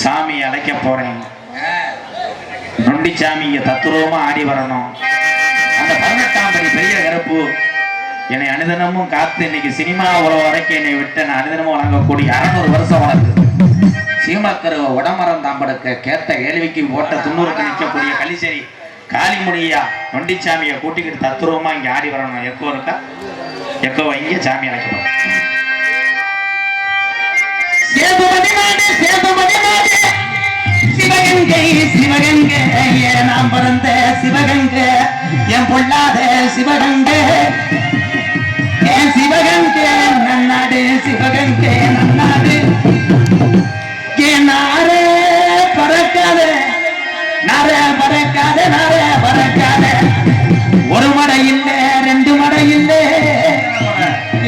சாமி அழைக்க போறேன். நொண்டி சாமி இங்க தத்துரூபமா ஆடி வரணும். அந்த பதினெட்டாம் படி பெரிய கருப்பு. என்னை அனுதினமும் காத்து இன்னைக்கு சினிமா உலக வரைக்கும் என்னை விட்டு நான் அனுதினமும் வழங்கக்கூடிய அறநூறு வருஷம் வளர்க்கு சீமக்கரு உடமரம் தாம்படுக்க கேட்ட கேள்விக்கு ஓட்ட துண்ணூறுக்கு நிற்கக்கூடிய கலிசேரி காளிமுடியா நொண்டிச்சாமியை கூட்டிக்கிட்டு தத்துருவமா இங்க ஆடி வரணும். எக்கோ இருக்கா? எக்கோ இங்கே சாமி அழைக்கணும் சிவகங்கை சிவகங்கை நாம் பிறந்த சிவகங்கை. என் பொல்லாத சிவகங்கை. என் சிவகங்கை நன்னாடு சிவகங்கை நன்னாடு. என் நாரே பறக்காத நார பறக்காத நார பறக்காத. ஒரு மடை ரெண்டு மடை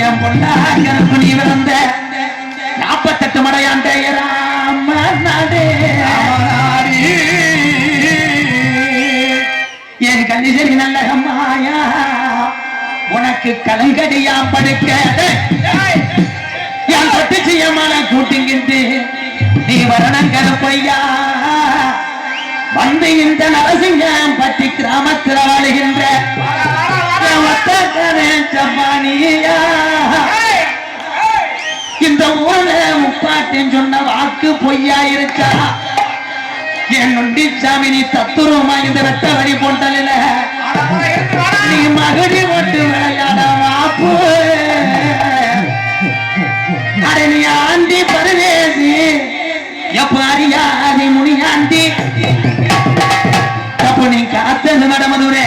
என் பொண்ணா கருப்பணி வந்த எனக்கு கலங்கடியா படுக்க என் தொட்டு செய்யமான கூட்டிங்கிட்டு நீ வரணங்கர கருப்பையா வந்து இந்த நரசிங்கம் பட்டி கிராமத்தில் வாழுகின்ற என் இந்த ஊர்ல முப்பாட்டின்னு சொன்ன வாக்கு பொய்யா இருக்கா? என் நொண்டிச்சாமி நீ தத்துருவமா இந்த வெட்ட எப்ப அறியாதி முனியாண்டி. தப்பு நீ காத்தது நடமதுரே.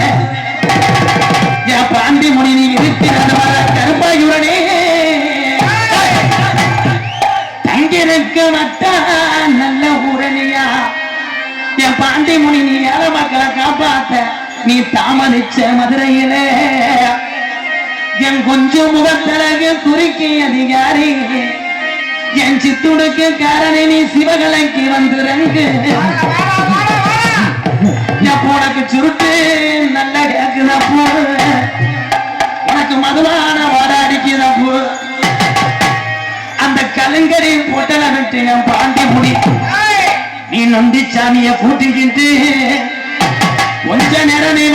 என் பாண்டி முனி நீ இருக்கிறது வர கருப்பாயுடனே தங்கிருக்க மட்டான் நல்ல ஊரணியா. என் பாண்டி முனி நீ ஏழை மக்களை காப்பாத்த? நீ தாமதிச்ச மதுரையிலே. என் கொஞ்சம் முகத்தழகு குறுக்கி அதிகாரி. என் சித்துடுக்கு காரணி நீ சிவகலைக்கு வந்துறங்கு எப்போ உனக்கு சுருட்டு நல்ல கேக்குதப்போ உனக்கு மதுவான வாட அடிக்குதப்போ அந்த கலங்கரி பொட்டல விட்டு என் பாண்டி முடி. நீ நொண்டி சாமிய கூட்டிக்கிட்டு கொஞ்ச நேரம் நீ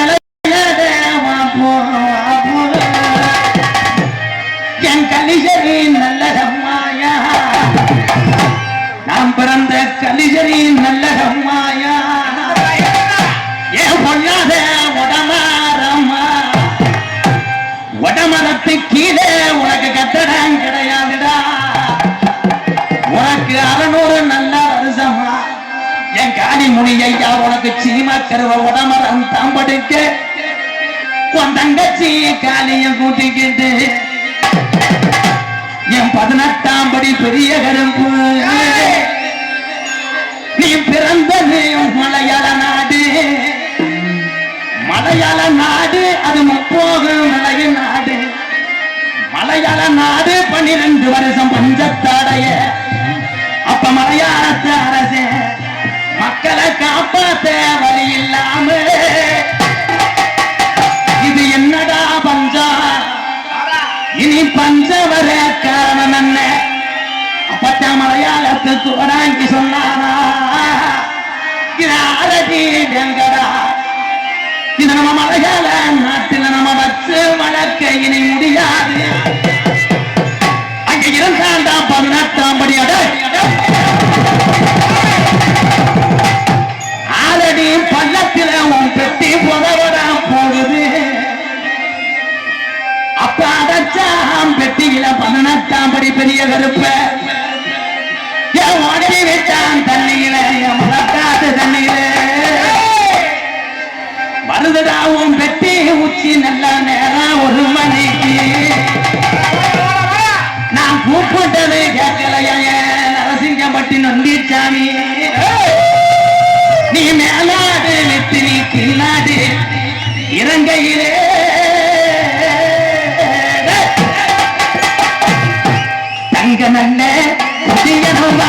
நாம் பிறந்த கலிசரி நல்ல அம்மாயா ஏன் பொல்லாத உடமாரம்மா உடமரத்து கீழே உனக்கு கட்டடம் கிடையாதுடா. உனக்கு அறநூறு நல்ல வருஷமா என் காளி முனி ஐயா உனக்கு சீமா கருவ உடமரம் தாம்படுக்க உன் தங்கச்சி காளிய கூட்டிக்கிட்டு. என் பதினெட்டாம் படி பெரிய கரும்பு. மலையாள நாடு அது முப்போகு மலைய நாடு. மலையாள நாடு பன்னிரண்டு வருஷம் பஞ்சத்தாடைய. அப்ப மலையாளத்த அரசே மக்களை காப்பாத்த வழி இல்லாம இது என்னடா பஞ்சா? இனி பஞ்சம் வர காரணம் என்ன? அப்பத்த மலையாளத்துக்கு வராங்கி சொன்னாரா அரடி வெங்கடா. இது நம்ம மலையாள நாட்டில் நம்ம வச்சு வளர்க்க இனி முடியாது. அங்க இருந்தாண்டாம் பதினெட்டாம் படி அட. ஆலடி பள்ளத்தில உன் பெட்டி புதவரா போகுது அப்ப அடைச்சாம் பெட்டியில பதினெட்டாம் படி பெரிய கருப்ப. என் உடனே விட்டான் தண்ணியில என் மலக்காட்டு உன் பெட்டி உச்சி நல்ல நேரம் ஒரு மணிக்கு நான் கூப்பிட்டது கேட்கலையா நரசிங்கப்பட்டி நரசிங்கம்பட்டி நொண்டிச்சாமி நீ மேலாடு நிட்டு நீ கீழாடு இறங்கையிலே. தங்க நல்ல புதியனுமா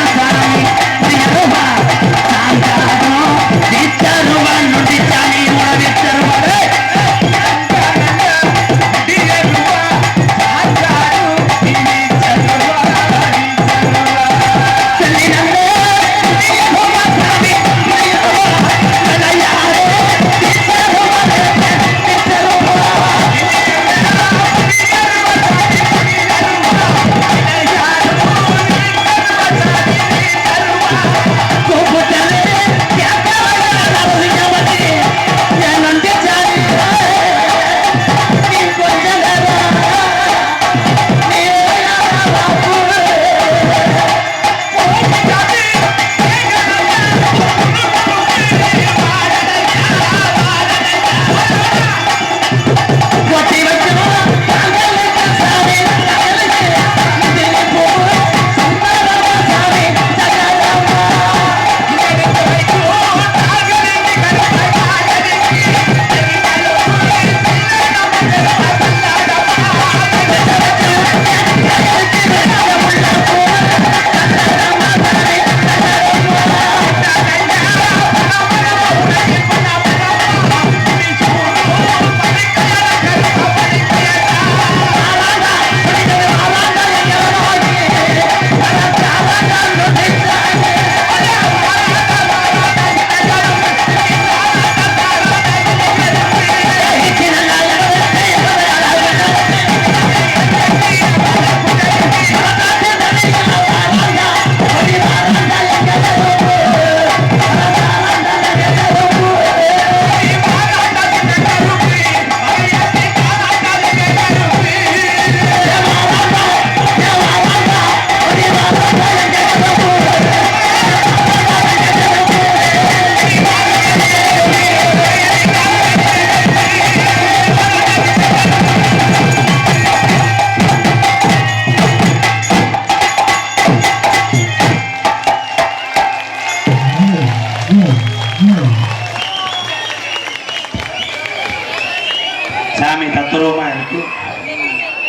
சாமி தத்துரூபமா இருக்கு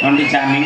நொண்டி சாமி